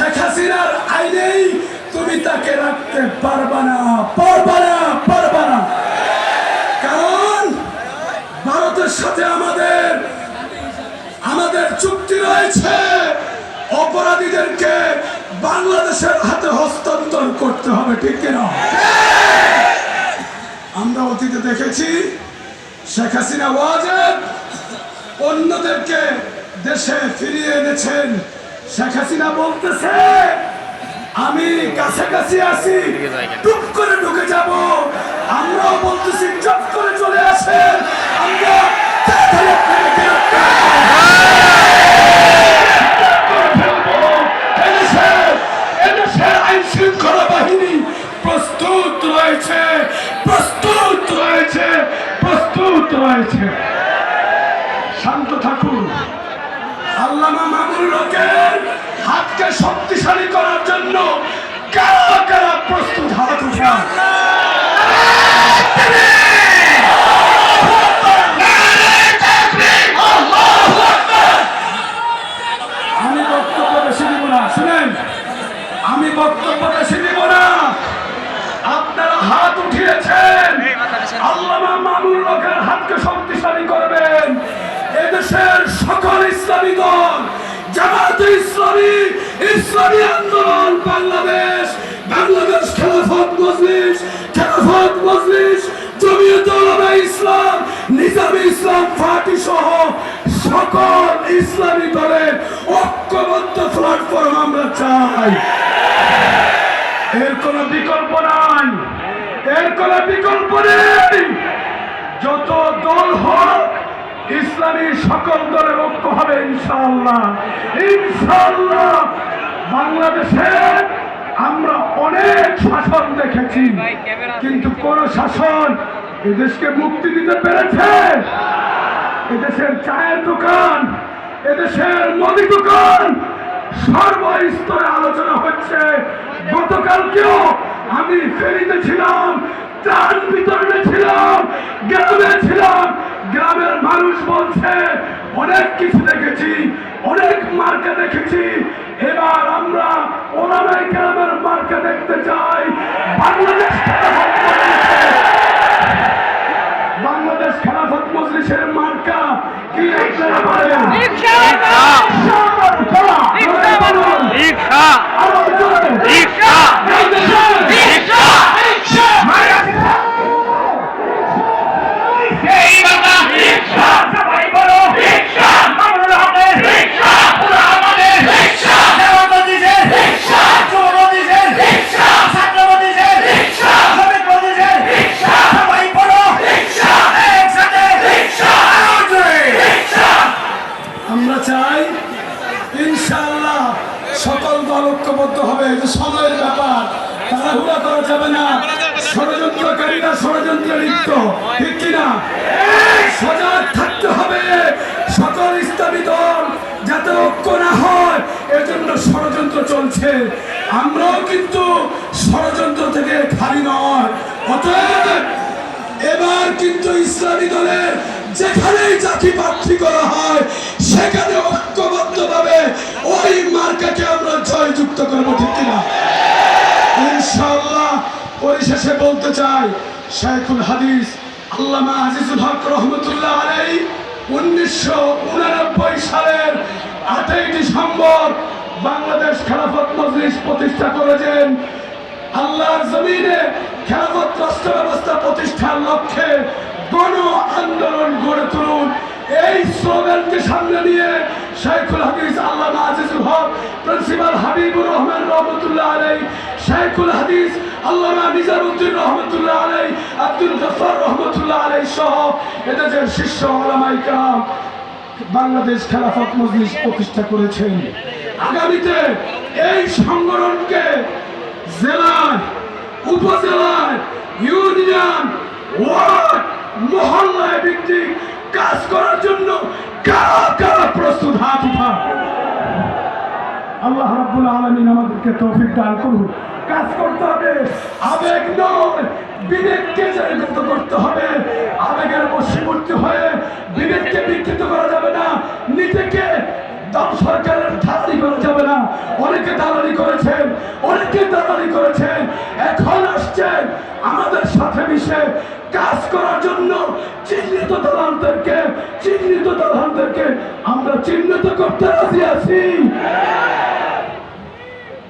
শেখ হাসিনার আইনেই তুমি তাকে রাখতে পারবা না পারবা না পারবা না। কারণ ভারতের সাথে আমাদের আমাদের চুক্তি রয়েছে অপরাধীদেরকে বাংলাদেশের হাতে হস্তান্তর করতে হবে, ঠিক কিনা আমরা অতীতে দেখেছি শেখ হাসিনা ওয়াজেদ অন্যদেরকে দেশে ফিরিয়ে এনেছেন। শেখ হাসিনা বলতেছে, আমি কাছাকাছি আছি, টুপ করে ঢুকে যাব। আমরাও বলতেছি চপ করে চলে আসেন। আমরা প্রস্তুত প্রস্তুত প্রস্তুত শান্ত থাকুন। আল্লামা মামুল লোকের হাতকে শক্তিশালী করার জন্য কারা কারা প্রস্তুত হাত আমি বক্তব্য বেশি দিব আমি বক্তব্য বেশি দিব না। আপনারা হাত উঠিয়েছেন। আল্লামা মামুল লোকের হাতকে শক্তিশালী করবেন এদেশের সকল ইসলামী দল, জামাতে ইসলামী ইসলামী আন্দোলন, বাংলাদেশ বাংলাদেশ খেলাফত মজলিস খেলাফত মজলিস, জমিয়ত ইসলাম ইসলাম পার্টি সহ সকল ইসলামী দলের ঐক্যবদ্ধ প্ল্যাটফর্ম আমরা চাই। এর কোনো বিকল্প নাই। এর কোনো বিকল্প নেই। যত দল হোক ইসলামী সকল দলের ঐক্য হবে ইনশাআল্লাহ। ইনশাআল্লাহ বাংলাদেশে আমরা অনেক শাসন দেখেছি, কিন্তু কোন শাসন এদেশকে মুক্তি দিতে পেরেছে? এদেশের চায়ের দোকান, এদেশের মুদি দোকান, সর্বস্তরে আলোচনা হচ্ছে। গতকালকেও আমি ফেরিতে ছিলাম, ত্রাণ বিতরণে ছিলাম, গ্রামে ছিলাম গ্রামের মানুষ বলছে অনেক কিছু দেখেছি অনেক মার্কা দেখেছি। এবার আমরা ওনারাই গ্রামের মার্কা দেখতে চাই। বাংলাদেশ বাংলাদেশ খেলাফত মজলিসের মার্কা কি আপনারা রিকশা! তাড়াহুড়া করা যাবে না। ষড়যন্ত্রকারীরা ষড়যন্ত্রে লিপ্ত। ঠিক কিনা? সজাগ থাকতে হবে। সকল ইসলামী দল যাতে ঐক্য না হয় এর জন্য ষড়যন্ত্র চলছে। আমরাও কিন্তু ষড়যন্ত্র থেকে খালি নয়, অতএব এবার কিন্তু ইসলামী দলের যেখানেই চাকরি প্রার্থী করা হয়, সেখানে ঐক্যবদ্ধ ভাবে ওই মার্কাকে আমরা জয়যুক্ত করব, ঠিক কিনা? ইনশাআল্লাহ পরিশেষে বলতে চাই শেখুল হাদিস, আল্লামা আজিজুল হক রহমতুল্লাহ আলাই উনিশশো উনানব্বই সালের আটই ডিসেম্বর বাংলাদেশ খেলাফত মজলিস প্রতিষ্ঠা করেছেন। আল্লাহর জমিনে খেলাফত রাষ্ট্র ব্যবস্থা প্রতিষ্ঠার লক্ষ্যে এই স্লোগানকে সামনে নিয়ে শেখুল হাদিস আল্লামা আজিজুল হক, প্রিন্সিপাল হাবিবুর রহমান রহমতুল্লাহ আলাই শেখুল হাদিস আল্লামা নিজামুদ্দিন রহমতুল্লাহ আলাই আব্দুল গফর রহমতুল্লাহ আলাই সহ এদেশের শীর্ষ আলামাই কাম বাংলাদেশ খেলাফত মজলিস প্রতিষ্ঠা করেছেন। আগামীতে এই সংগঠনকে জেলায়, উপজেলায়, ইউনিয়ন, ওয়ার্ড, মহল্লায় ভিত্তিক কাজ করার জন্য কারা কারা প্রস্তুত? হাত উঠা। আল্লাহ রাব্বুল আলামিন আমাদেরকে তৌফিক দান করুন। কাজ করতে হবে। আবেগ নয়। বিবেককে করতে হবে। আবেগের বশীভূত হয়ে বিবেককে বিকৃত করা যাবে না। নিজেকে দল সরকারের ঠাসি করা যাবে না। অনেকে দালালি করেছেন, অনেকে দালালি করেছেন। এখন আসছেন আমাদের সাথে মিশে কাজ জন্য চিহ্নিত দাদানদেরকে আমরা চিহ্নিত করতে রাজি